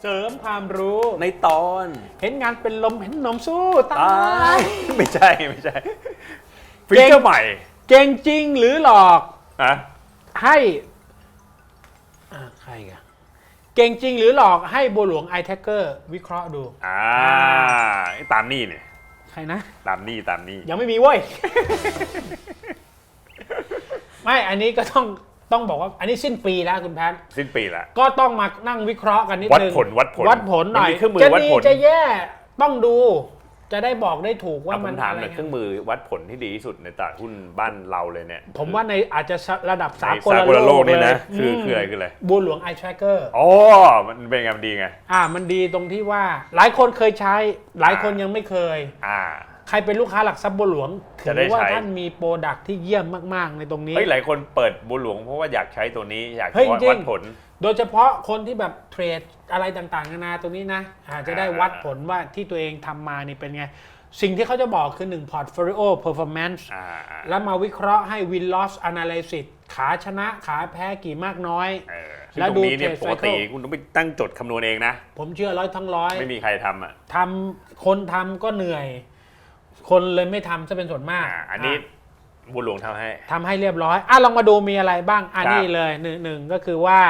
เสริมความรู้ในตอน เห็นงานเป็นลมเห็นหนมสู้ตาตายย ไม่ใช่ไม่ใช่ฟีเจอร์ใหม่เก่งจริงหรือหลอกอะให้อ่าใครกันเก่งจริงหรือหลอกให้บัวหลวงไอแท็กเกอร์วิเคราะห์ดู อ่าตามนี่เนี่ยใครนะ ตามนี่ตามนี่ยังไม่มีเว้ย ไม่ อันนี้ก็ต้อง ต้องบอกว่าอันนี้สิ้นปีแล้วคุณแพทย์สิ้นปีละก็ต้องมานั่งวิเคราะห์กันนิดวัดนึงผลวัดผลวัดผลหน่อยมันมีเครื่องมือจะวัดดีผล จะแย่ต้องดู จะได้บอกได้ถูกว่าเอาผมันมถามอะไรหน่อยเคเงี้รื่อยงมือวัดผลที่ดีที่สุดในตลาดหุ้นบ้านเราเลยเนี่ยผมว่าในอาจจะระดับในสากลสากลโลกนี่นะเลยคือมคืออะไรคืออะไรบัวหลวงไอแทร็กเกอร์อ๋อมันเป็นไงมันดีไง อ่ามันดีตรงที่ว่าหลายคนเคยใช้ หลายคนยังไม่เคย อ่า ใครเป็นลูกค้าหลักทรัพย์บัวหลวงถืจะได้อว่าใช้ ท่านมีโปรดักที่เยี่ยมมาก ๆ ในตรงนี้ เฮ้ยหลายคนเปิดบุญหลวงเพราะว่าอยากใช้ตัวนี้อยากเฮ้ยวัดจริง วัดผล โดยเฉพาะคนที่แบบเทรดอะไรต่างๆนานาตรงนี้นะอาจจะได้อ่าวัดผลว่าที่ตัวเองทำมานี่เป็นไง สิ่งที่เขาจะบอกคือ1 portfolio performance อ่าอ่า แล้วมาวิเคราะห์ให้ win loss analysis ขาชนะขาแพ้กี่มากน้อย เออซึ่งแล้วตรงนี้เนี่ยดูป trade กติ cycle คุณต้องไปตั้งจดคำนวณเองนะ ผมเชื่อร้อยทั้งร้อย ไม่มีใครทำอะ ทำคนทำก็เหนื่อย คนเลยไม่ทำซะเป็นส่วนมากอ่าอันนี้บุญหลวงทำให้ ทำให้เรียบร้อยอะลองมาดูมีอะไรบ้างอันครับ นี้เลยหนึ่งหนึ่งก็คือว่า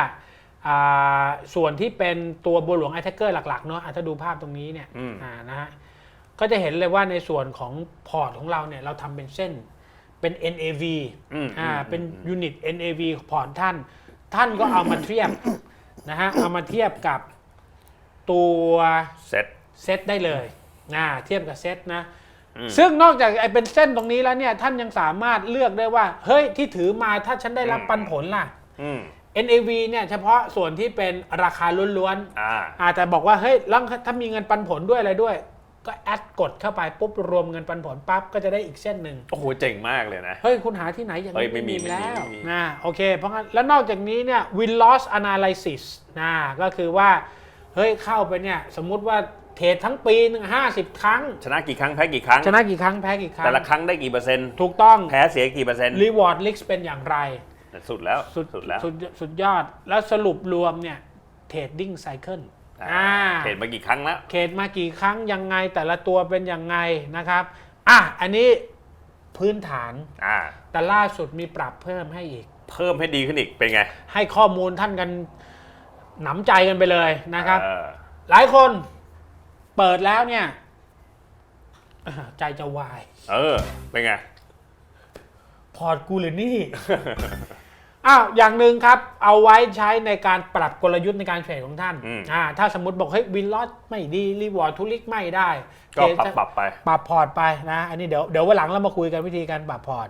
อ่าส่วนที่เป็นตัวบัวหลวงไอแทกเกอร์หลักๆเนาะอะถ้าดูภาพตรงนี้เนี่ยอืม อ่านะฮะก็จะเห็นเลยว่าในส่วนของพอร์ตของเราเนี่ยเราทำเป็นเส้นเป็น NAV อืมอ่าอืม เป็นยูนิต NAV พอร์ตท่าน ท่านก็เอามาเทียบ นะฮะเอามาเทียบกับตัวเซ็ตเซตได้เลยนะเทียบกับเซตนะอืม ซึ่งนอกจากไอ้เป็นเส้นตรงนี้แล้วเนี่ยท่านยังสามารถเลือกได้ว่า เฮ้ยที่ถือมาถ้าฉันได้รับอืมปันผลล่ะ อืม NAV เนี่ยเฉพาะส่วนที่เป็นราคาล้วนอ่า ๆอาจจะบอกว่าเฮ้ยแล้วถ้ามีเงินปันผลด้วยอะไรด้วย ก็แอดกดเข้าไปปุ๊บรวมเงินปันผลปั๊บก็จะได้อีกเส้นหนึ่ง โอ้โห เจ๋งมากเลยนะ เฮ้ย คุณหาที่ไหนอย่างเฮ้นี้ยไม่มีไม่มีแล้วไม่มี นะโอเค เพราะงั้น แล้วนอกจากนี้เนี่ย win loss analysis นะก็คือว่า เฮ้ยเข้าไปเนี่ย สมมุติว่า เทรดทั้งปีหนึ่งห้าสิบครั้ง ชนะกี่ครั้งแพ้กี่ครั้ง ชนะกี่ครั้งแพ้กี่ครั้ง แต่ละครั้งได้กี่เปอร์เซ็นต์ ถูกต้อง แพ้เสียกี่เปอร์เซ็นต์ reward list เป็นอย่างไร สุดแล้ว สุดสุดแล้วสุดสุดยอด แล้วสรุปรวมเนี่ย trading cycle อ่าเห็นมากี่ครั้งแล้วเขตมากี่ครั้งยังไงแต่ละตัวเป็นยังไงนะครับ อะ อันนี้พื้นฐานอ่าแต่ล่าสุดมีปรับเพิ่มให้อีก เพิ่มให้ดีขึ้นอีก เป็นไง ให้ข้อมูลท่านกันหนำใจกันไปเลยนะครับเออหลายคน เปิดแล้วเนี่ยอ่าใจจะวาย เออ เป็นไง พอร์ตกูหรือนี่ อ้าวอย่างหนึ่งครับ เอาไว้ใช้ในการปรับกลยุทธ์ในการเทรดของท่านอืม อ่าถ้าสมมติบอกเฮ้ยวินลอสไม่ดี รีวอร์ดทุลิกไม่ได้ก็ปรับเทรดปรับไป ปรับพอร์ตไปนะ อันนี้เดี๋ยวเดี๋ยววันหลังเรามาคุยกันวิธีการปรับพอร์ต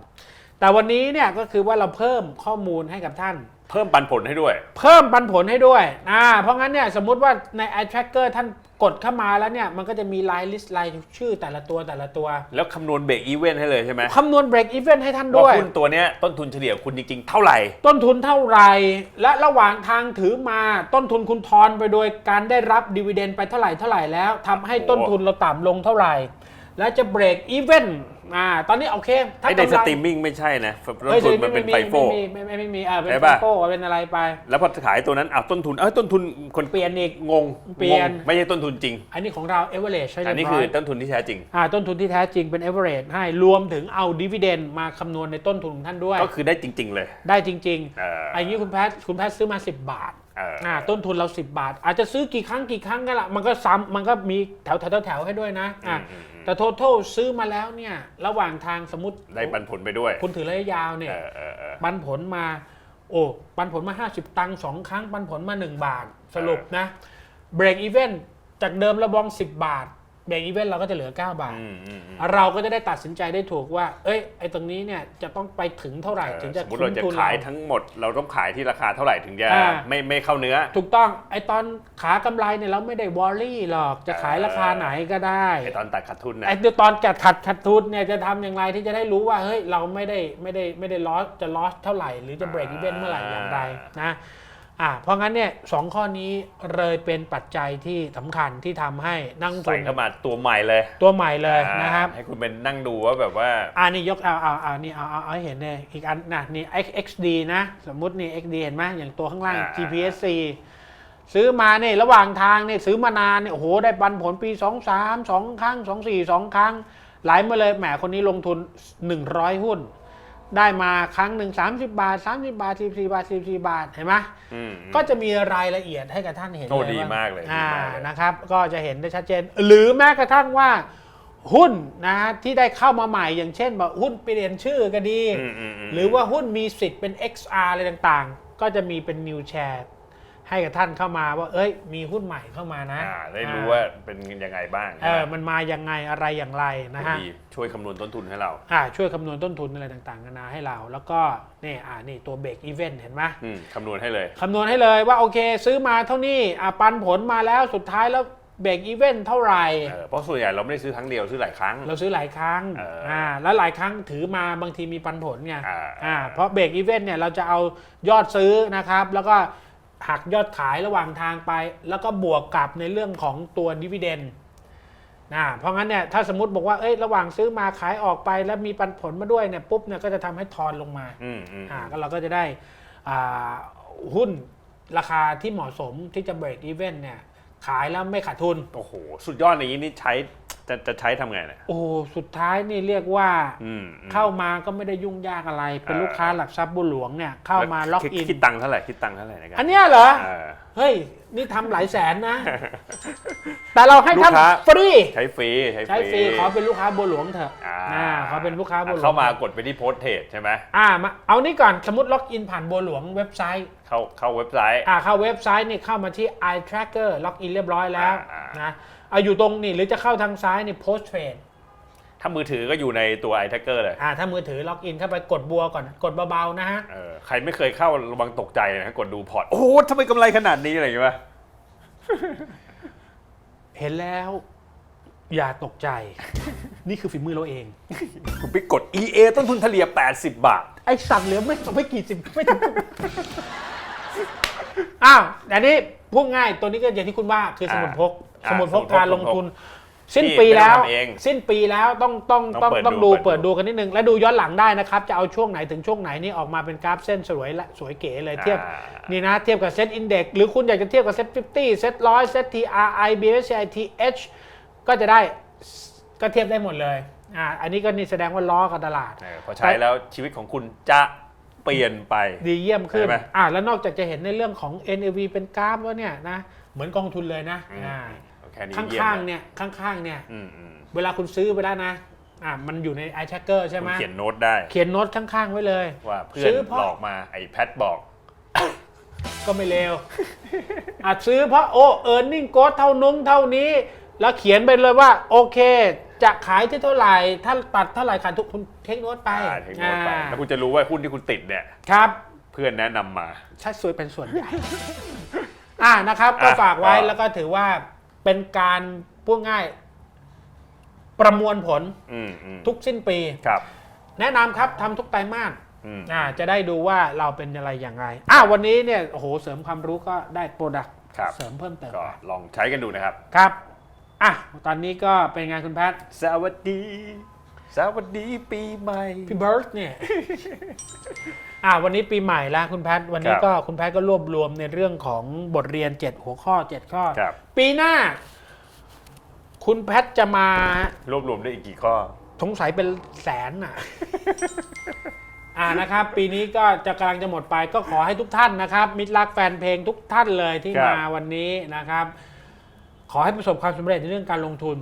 แต่วันนี้เนี่ยก็คือว่าเราเพิ่มข้อมูลให้กับท่าน เพิ่มปันผลให้ด้วย เพิ่มปันผลให้ด้วยอ่าเพราะงั้นเนี่ยสมมุติว่าใน i tracker ท่าน กดเข้ามาแล้วเนี่ยมันก็จะมีรายลิสต์รายชื่อแต่ละตัวแต่ละตัวแล้วคำนวณเบรกอีเวนให้เลยใช่ไหมคำนวณ break even ให้ท่านว่าด้วยหุ้นตัวเนี้ยต้นทุนเฉลี่ยคุณจริงๆเท่าไหร่ ต้นทุนเท่าไหร่และระหว่างทางถือมาต้นทุนคุณทอนไปโดยการได้รับดีเวเดนไปเท่าไหร่เท่าไหร่แล้วทำให้โอ้โหต้นทุนเราต่ำลงเท่าไหร่ แล้วจะ break even อ่าตอนนี้โอเคถ้าไอ้ในกำสไรตรีมมิ่งไม่ใช่นะต้นเฮ้ยทุนมันเป็นไฟโฟ ไม่มีไม่มีไม่ไม่มีเออเป็นใช่ไฟปะ โฟเป็นอะไรไป แล้วพอขายตัวนั้นอ้าวต้นทุนเอ้ยต้นทุนคนเปลี่ยนอีก งงเปลี่ยน งงไม่ใช่ต้นทุนจริง อันนี้ของเรา average ใช่ไหมอันนี้คือต้นทุนที่แท้จริง อ่าต้นทุนที่แท้จริงเป็น average ให้รวมถึงเอา dividend มาคำนวณในต้นทุนของท่านด้วย ก็คือได้จริง ๆ เลย ได้จริงเออๆอันนี้คุณแพทย์คุณแพทย์ซื้อมา 10 บาทเอออ่าต้นทุนเรา 10 บาท อาจจะซื้อกี่ครั้งกี่ครั้งก็ละมันก็ซ้ำมันก็มีแถวแถวแถวให้ด้วยนะอ่า อืมอืมแต่ total ซื้อมาแล้วเนี่ยระหว่างทางสมมติได้ปันผลไปด้วย คุณถือระยะยาวเนี่ยเออเออเออ ปันผลมา โอ้ปันผลมา 50 ตังค์สองครั้ง ปันผลมา 1 บาท สรุปนะ break even จากเดิมเราบอง 10 บาท break even เราก็จะเหลือ 9 บาท อืมอืมอืม เราก็จะได้ตัดสินใจได้ถูกว่า เอ้ยไอ้ตรงนี้เนี่ยจะต้องไปถึงเท่าไหร่ถึงจะสมมติคุ้เรามจะทุนขายเรา ทั้งหมดเราต้องขายที่ราคาเท่าไหร่ถึงจะอ่า ไม่ไม่เข้าเนื้อ ถูกต้องไอ้ตอนขากำไรเนี่ยเราไม่ได้วอรี่หรอกจะขายราคาไหนก็ได้ไอตอนตัดขาดทุนนะไอ้ตอนจัดขัดขัดทุนเนี่ยจะทำอย่างไรที่จะได้รู้ว่าเฮ้ยเราไม่ได้ไม่ได้ไม่ได้ลอสจะลอสเท่าไหร่ หรือจะ break even เมื่อไหร่อย่างไรนะ อ่าเพราะงั้นเนี่ยสองข้อนี้เลยเป็นปัจจัยที่สำคัญที่ทำให้นักลงทุใส่นเข้ามาตัวใหม่เลย ตัวใหม่เลยนะครับให้คุณเป็นนั่งดูว่าแบบว่าอ่านี่ยกเอาเอาเอานี่เอาเอาเอาให้เห็นเลยอีกอันนะนี่ XD นะสมมุตินี่ XD เห็นไหมอย่างตัวข้างล่างอ่า GPSC ซื้อมาเนี่ยระหว่างทางเนี่ยซื้อมานานเนี่ยโอ้โหได้ปันผลปี 2 3 2 ครั้ง 2 4 2 ครั้งไหลมาเลยแหมคนนี้ลงทุน 100 หุ้น ได้มาครั้งหนึ่ง30 บาท 30 บาท14บาท14บาทเห็นไหมอืมก็จะมีรายละเอียดให้กับท่านเห็นโอ้เลยดีว่ มากเลยดีอ่ามากเลยนะครับ ก็จะเห็นได้ชัดเจน หรือแม้กระทั่งว่าหุ้นนะฮะที่ได้เข้ามาใหม่อย่างเช่นแบบหุ้นเปลี่ยนชื่อก็ดี อืมอืมมหรือว่าหุ้นมีสิทธิ์เป็น XR อะไรต่างๆ ก็จะมีเป็น new share ให้กับท่านเข้ามาว่า เอ้ย มีหุ้นใหม่เข้ามานะอ่าได้รู้ว่าเป็นยังไงบ้างเออมันมายังไงอะไรอย่างไรนะฮะดีช่วยคำนวณต้นทุนให้เราอ่าช่วยคำนวณต้นทุนอะไรต่างๆนานาให้เรา แล้วก็นี่อ่านี่ตัวเบรกอีเวนต์เห็นไหมอืมคำนวณให้เลยคำนวณให้เลยว่าโอเค ซื้อมาเท่านี้อ่าปันผลมาแล้วสุดท้ายแล้วเบรกอีเวนต์เท่าไหร่เออเพราะส่วนใหญ่เราไม่ได้ซื้อครั้งเดียวซื้อหลายครั้ง เราซื้อหลายครั้งเอออ่่าแล้วหลายครั้งถือมาบางทีมีปันผลไงอ่าอ่าเพราะเบรกอีเวนต์เนี่ยเราจะเอายอดซื้อนะครับแล้วก็ หักยอดขายระหว่างทางไป แล้วก็บวกกับในเรื่องของตัวดิว i เดนนะเพราะงั้นเนี่ยถ้าสมมติบอกว่าเอ้ยระหว่างซื้อมาขายออกไปแล้วมีปันผลมาด้วยเนี่ยปุ๊บเนี่ยก็จะทำให้ทอนลงมาอืมอืมอ่าก็เราก็จะได้อ่าหุ้นราคาที่เหมาะสมที่จะเบรกอีเวนต์เนี่ยขายแล้วไม่ขาดทุน โอ้โห สุดยอดอย่างนี้นี่ใช้ จะจะใช้ทำไงเนี่ยโอ้โหสุดท้ายนี่เรียกว่า อืมอืม เข้ามาก็ไม่ได้ยุ่งยากอะไร เป็นเออ ลูกค้าหลักทรัพย์บุญหลวงเนี่ยเข้ามาล็อกคิดอิน คิดตังค์เท่าไหร่คิดตังค์เท่าไหร่ในการอันเนี้ยเหรอ เออ เฮ้ย นี่ทำหลายแสนนะ แต่เราให้ลูกค้า ทำฟรี ใช้ฟรีใช้ฟรีขอเป็นลูกค้าบัวหลวงเถอะอ่าอ่าขอเป็นลูกค้าบัวหลวงเข้ามากดไปที่โพสเทสใช่ไหมอ่ามาเอานี่ก่อนสมมติล็อกอินผ่านบัวหลวงเว็บไซต์เข้าเข้าเว็บไซต์ อ่าเข้าเว็บไซต์นี่เข้ามาที่ i tracker ล็อกอินเรียบร้อยแล้ว อ่าอ่า นนะเอาอยู่ตรงนี่หรือจะเข้าทางซ้ายนี่ post trade ถ้ามือถือก็อยู่ในตัว i t a g g e r เลยอ่าถ้ามือถือล็อกอินเข้าไปกดบัวก่อนกดเบาๆนะฮะเออใครไม่เคยเข้าระวังตกใจนะกดดูพอร์ต โอ้โหทำไมกำไรขนาดนี้อะไรอย่างเงี้ยเห็นแล้ว อย่าตกใจ นี่คือฝีมือเราเองคุณไปกด EA ต้นทุนเฉลี่ย 80 บาท ไอสัตว์เหลือไม่ไม่กี่สิบไม่ถึงอ้าวแต่นี้พูดง่ายตัวนี้ก็อย่างที่คุณว่าคือสมุดพกอ่า สมุดพกสมุดพกการลงทุน สิ้นนี่ปีแล้วไม่ได้ทำเองสิ้นปีแล้วต้องต้องต้ต้อองงเปิดต้องดูดูเปิเปิดดดูดูกันนิดนึง และดูย้อนหลังได้นะครับ จะเอาช่วงไหนถึงช่วงไหนนี่ออกมาเป็นกราฟเส้นสวยและสวยเก๋เลยเทียบอ่านี่นะเทียบกับเซ็ตอินเด็กหรือคุณอยากจะเทียบกับเซ็ต50เซ็ตร้อยเซ็ต TRI BSCI TH ก็จะได้ก็เทียบได้หมดเลยอ่าอันนี้ก็นี่แสดงว่าล้อกับตลาดเออพอใช้แล้วชีวิตของคุณจะเปลี่ยนไปดีเยี่ยมขึ้นใช่ไหมอ่าแล้วนอกจากจะเห็นในเรื่องของ NAV เป็นกราฟแล้วเนี่ยนะเหมือนกองทุนเลยนะอืมอ่า แค่นี้ข้างเยี่ยมข้างแล้วๆเนี่ยข้างๆเนี่ย อืมอืมเวลาคุณซื้อไปแล้วนะอ่ามันอยู่ใน i tracker ใช่คุไหมณเขียนโน้ตได้ เขียนโน้ตข้างๆไว้เลย ว่าเพื่อซื้นอเพราะ หลอกมาไอ้แพทบอก ก็ไม่เลวอาจซื้อเพราะโอ้ earning growth เท่านุ้งเท่านี้ แล้วเขียนไปเลยว่า โอเค จะขายที่เท่าไหร่ ถ้าตัดเท่าไหร่ขาดทุกคุณเทคโน้ตไปอ่าเทคโน้ตไปอ่าแล้วคุณจะรู้ว่าหุ้นที่คุณติดเนี่ย ครับเพื่อนแนะนำมา ชัดสวยเป็นส่วนใหญ่ อ่านะครับ ก็อะฝากไว้ก็ แล้วก็ถือว่า เป็นการพูดง่ายประมวลผลอืมอืมทุกสิ้นปี ครับ แนะนำครับทำทุกไตรมาสอืมอ่าจะได้ดูว่าเราเป็นอะไรอย่างไรอ่าวันนี้เนี่ยโอ้โหเสริมความรู้ก็ได้โปรดักต์ครับ เสริมเพิ่มเติมก็ลองใช้กันดูนะครับ ครับอะตอนนี้ก็เป็นไงคุณแพทย์ สวัสดี สวัสดีปีใหม่ พี่เบิร์ตเนี่ย อ่าวันนี้ปีใหม่แล้วคุณแพทย์วันนี้ครับก็คุณแพทย์ก็รวบรวมในเรื่องของบทเรียน 7 หัวข้อ 7 ข้อ ครับ ปีหน้า คุณแพทย์จะมารวบรวมได้อีกกี่ข้อ สงสัยเป็นแสนอะ อ่านะครับ ปีนี้ก็จะกำลังจะหมดไปก็ขอให้ทุกท่านนะครับ มิตรรักแฟนเพลงทุกท่านเลยที่ครับ มาวันนี้นะครับ ขอให้ประสบความสำเร็จในเรื่องการลงทุน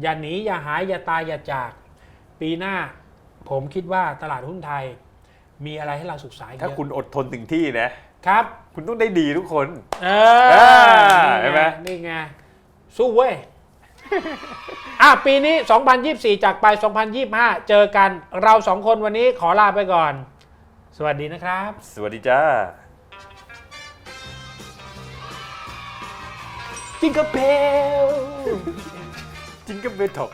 อย่าหนีอย่าหายอย่าตายอย่าจาก ปีหน้าผมคิดว่าตลาดหุ้นไทย มีอะไรให้เราศึกษาอีกถ้าเยอะคุณอดทนถึงที่นะ ครับ คุณต้องได้ดีทุกคน เอเอออนี่เห็นไหม นี่ไง สู้เว้ย อะ ปีนี้ 2024 จากไป 2025 เจอกัน เราสองคนวันนี้ขอลาไปก่อน สวัสดีนะครับ สวัสดีจ้า จิงกระเพลจิงก็เบทอก